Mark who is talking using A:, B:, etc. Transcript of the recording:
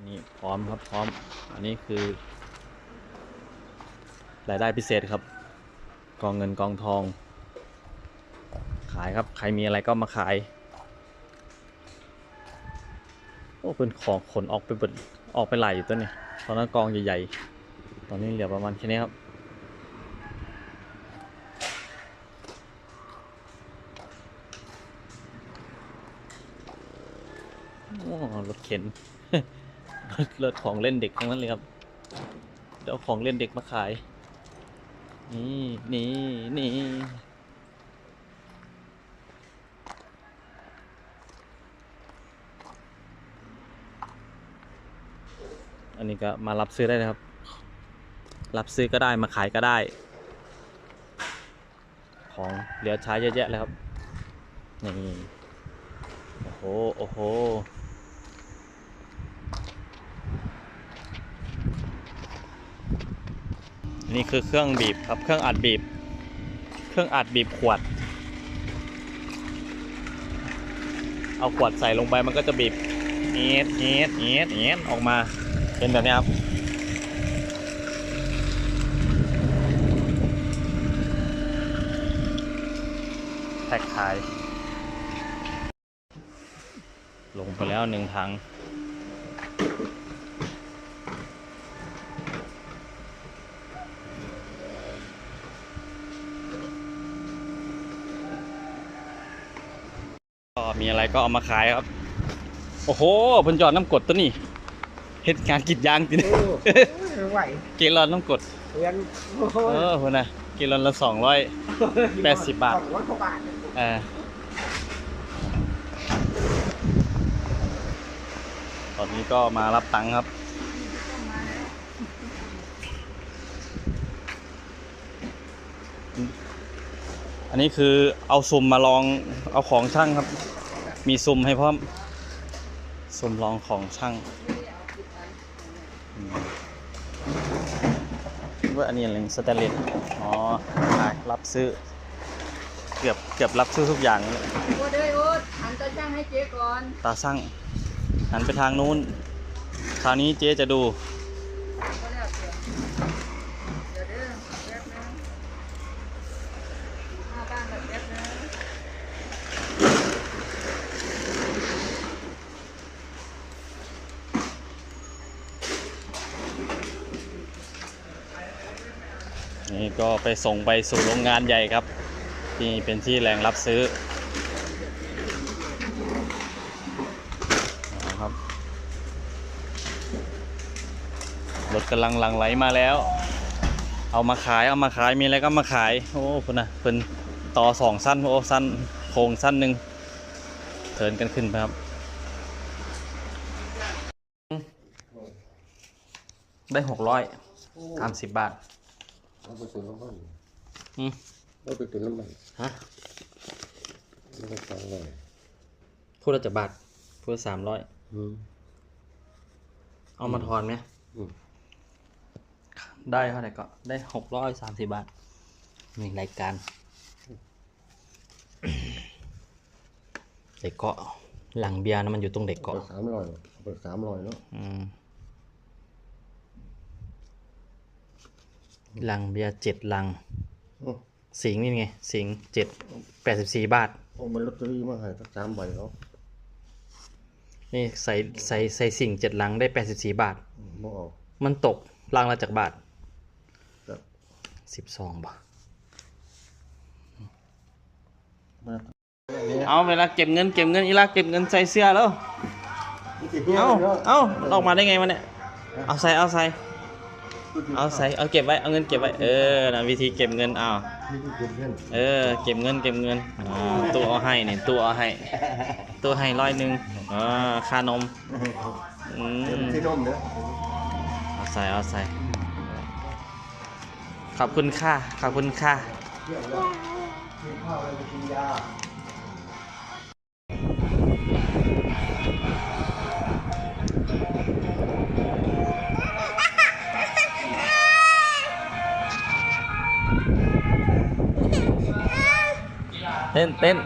A: อันนี้พร้อมครับพร้อม อันนี้คือรายได้พิเศษครับ กองเงินกองทอง ขายครับ ใครมีอะไรก็มาขาย โอ้เป็นของขนออกไปเบิดออกไปหลายอยู่ตัวนี้ตอนนั้นกองใหญ่ๆ ตอนนี้เหลือประมาณแค่นี้ครับโอ้รถเข็น รถรถของเล่นเด็กทั้งนั้นเลยครับเดี๋ยวเอาของเล่นเด็กมาขาย นี่นี่นี่อันนี้ก็มารับซื้อได้นะครับ รับซื้อก็ได้มาขายก็ได้ ของเหลือใช้เยอะแยะเลยครับ นี่ โอ้โห โอ้โห นี่คือเครื่องบีบครับเครื่องอัดบีบ เครื่องอัดบีบขวด เอาขวดใส่ลงไปมันก็จะบีบเอ็ดเอ็ดเอ็ดเอ็ดออกมาเป็นแบบนี้ครับแพ็คขาย ลงไปแล้วหนึ่งถัง มีอะไรก็เอามาขายครับ โอ้โหเพิ่นจอดน้ำกรดตัวนี้เฮ็ดงานกรีดยางติ
B: โอ้ไม่ไหว
A: เกลอนน้ำกรด
B: เรียนโอ้โห
A: เออพุ่นนะเกลอนละสองร้อยแปดสิบบาท
B: สองร้อยกว่าบาท
A: เออตอนนี้ก็มารับตังค์ครับอันนี้คือเอาซุ่มมาลองเอาของช่างครับ มีซุ่มให้พร้อมซุ่มลองของช่างอืมว่าอันนี้อะไรสแตนเลสอ๋ออะรับซื้อ เกือบเกือบรับซื้อทุกอย่างเลย
C: โอ๊ตเอ้ยโอ๊ตหันตาช่างให้เจ๊ก่อน
A: ตาช่างหันไปทางนู้น คราวนี้เจ๊จะดู
C: ก็แล้วเดี๋ยวเดี๋ยวเด้อแป๊บนึงหน้าบ้านแบบแป๊บนึง
A: นี่ก็ไปส่งไปสู่โรงงานใหญ่ครับ ที่เป็นที่แหล่งรับซื้อครับรถกำลังหลังไหลมาแล้ว เอามาขายเอามาขายมีอะไรก็มาขาย โอ้คุณนะเป็นต่อสองสั้นโอ้สั้นโครงสั้นหนึ่งเทินกันขึ้นไปครับ ได้หกร้อยสามสิบบาท
B: เอาไปตุนน้ำมัน
A: อืม
B: เอาไปตุนน้ำมัน
A: ฮะ
B: แล้วก็สองร้อย
A: พูดละจะบาทพูดสามร้อย
B: อืม
A: เอามาทอนไหม
B: อืม
A: ได้เท่าไหร่ก็ได้หกร้อยสามสิบบาทนี่รายการเด็กเกาะหลังเบียร์นะมันอยู่ตรงเด็ก
B: เอา
A: เกาะ
B: ไปสามร้อยเอาไปสามร้อยเนาะ
A: อืม ลังเบียร์เจ็ดหลัง
B: โอ้
A: สิงห์นี่ไง สิงห์เจ็ดแปดสิบสี่บาท
B: เอามันลอตเตอรี่มาให้สักสามใบเนาะ
A: นี่ใส่ใส่ใส่สิงห์เจ็ดหลังได้แปดสิบสี่บาท
B: บ่เอา
A: มันตกลังละจากบาท
B: ครับ
A: สิบสองบาท
B: มา
A: เอาเวลาเก็บเงินเก็บเงินอีลาเก็บเงินใส่เสื้อแล้ว เอาเอาออกมาได้ไงมันเนี่ย เอาใส่เอาใส่ เอาใส่เอาเก็บไว้ เอาเงินเก็บไว้ เออนะวิธีเก็บเงินเอา
B: นี่คือเก็บเงิน
A: เออ เก็บเงินเก็บเงินอ่าตู้เอาให้เนี่ยตู้เอาให้ตู้ให้ร้อยหนึ่งอ่าค่านมอื
B: เก็บ
A: ม
B: ที่นมเด้อ
A: เอาใส่เอาใส่ ขอบคุณค่ะ ขอบคุณค่ะ Ten, ten.